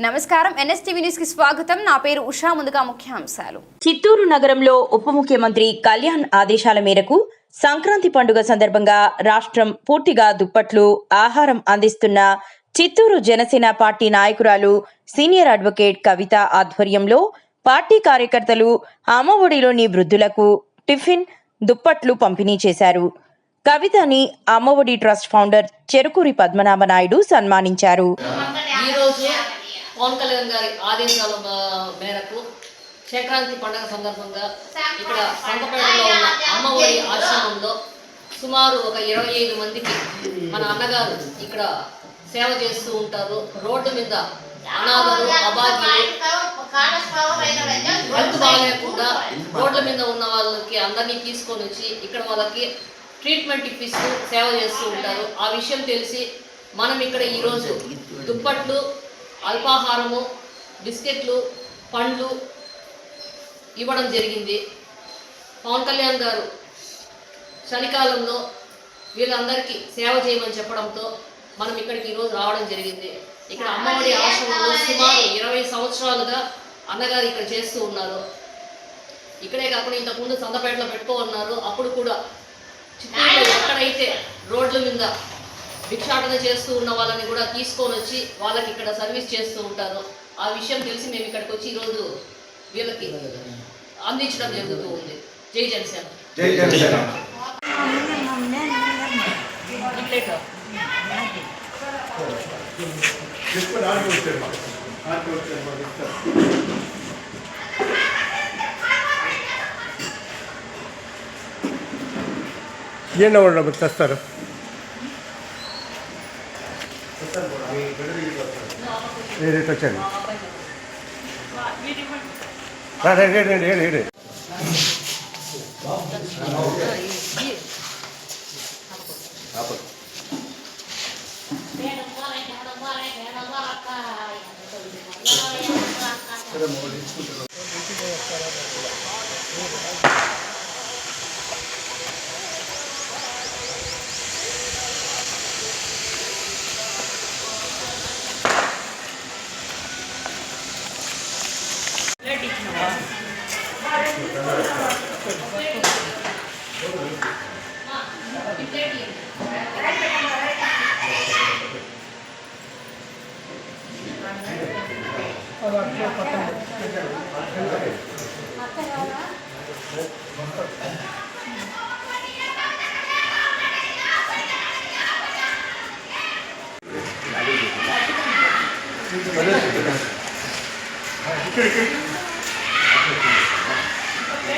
నమస్కారం. ఎన్ఎస్టీవీ న్యూస్కి స్వాగతం. నా పేరు ఉషా. ముందుగా ముఖ్యాంశాలు. చిత్తూరు నగరంలో ఉప ముఖ్యమంత్రి కళ్యాణ్ ఆదేశాల మేరకు సంక్రాంతి పండుగ సందర్భంగా రాష్ట్రం పూర్తిగా దుప్పట్లు ఆహారం అందిస్తున్న చిత్తూరు జనసేన పార్టీ నాయకురాలు సీనియర్ అడ్వకేట్ కవిత ఆధ్వర్యంలో పార్టీ కార్యకర్తలు అమ్మఒడిలోని వృద్ధులకు టిఫిన్ దుప్పట్లు పంపిణీ చేశారు. కవితని అమ్మఒడి ట్రస్ట్ ఫౌండర్ చెరుకూరి పద్మనాభ నాయుడు సన్మానించారు. పవన్ కళ్యాణ్ గారి ఆదేశాల మేరకు సంక్రాంతి పండుగ సందర్భంగా ఇక్కడ సంతపేటలో ఉన్న అమ్మఒడి ఆశ్రమంలో సుమారు ఒక ఇరవై ఐదు మందికి మన అన్నగారు ఇక్కడ సేవ చేస్తూ ఉంటారు. రోడ్డు మీద అనాథలు అబాధ్యులు హెల్త్ బాగాలేకుండా రోడ్ల మీద ఉన్న వాళ్ళకి అందరినీ తీసుకొని వచ్చి ఇక్కడ వాళ్ళకి ట్రీట్మెంట్ ఇప్పిస్తూ సేవ చేస్తూ ఉంటారు. ఆ విషయం తెలిసి మనం ఇక్కడ ఈరోజు దుప్పట్లు అల్పాహారము బిస్కెట్లు పండ్లు ఇవ్వడం జరిగింది. పవన్ కళ్యాణ్ గారు చలికాలంలో వీళ్ళందరికీ సేవ చేయమని చెప్పడంతో మనం ఇక్కడికి ఈరోజు రావడం జరిగింది. ఇక్కడ అమ్మఒడి ఆశ్రమంలో సుమారు ఇరవై సంవత్సరాలుగా అన్నగారు ఇక్కడ చేస్తూ ఉన్నారు. ఇక్కడే కాకుండా ఇంతకుముందు సందపేటలో పెట్టుకో ఉన్నారు అప్పుడు కూడా చిత్తూరులో ఎక్కడైతే రోడ్ల మీద భిక్షాటన చేస్తూ ఉన్న వాళ్ళని కూడా తీసుకొని వచ్చి వాళ్ళకి ఇక్కడ సర్వీస్ చేస్తూ ఉంటారు. ఆ విషయం తెలిసి మేము ఇక్కడికి వచ్చి ఈరోజు వీళ్ళకి అందించడం జరుగుతూ ఉంది. జై జనసేన. జై జనసేన. ప్లేట్ మీరు ఇటు వచ్చండి రండి ఏడు ఏడు తీసుకుంటారు 来る来る。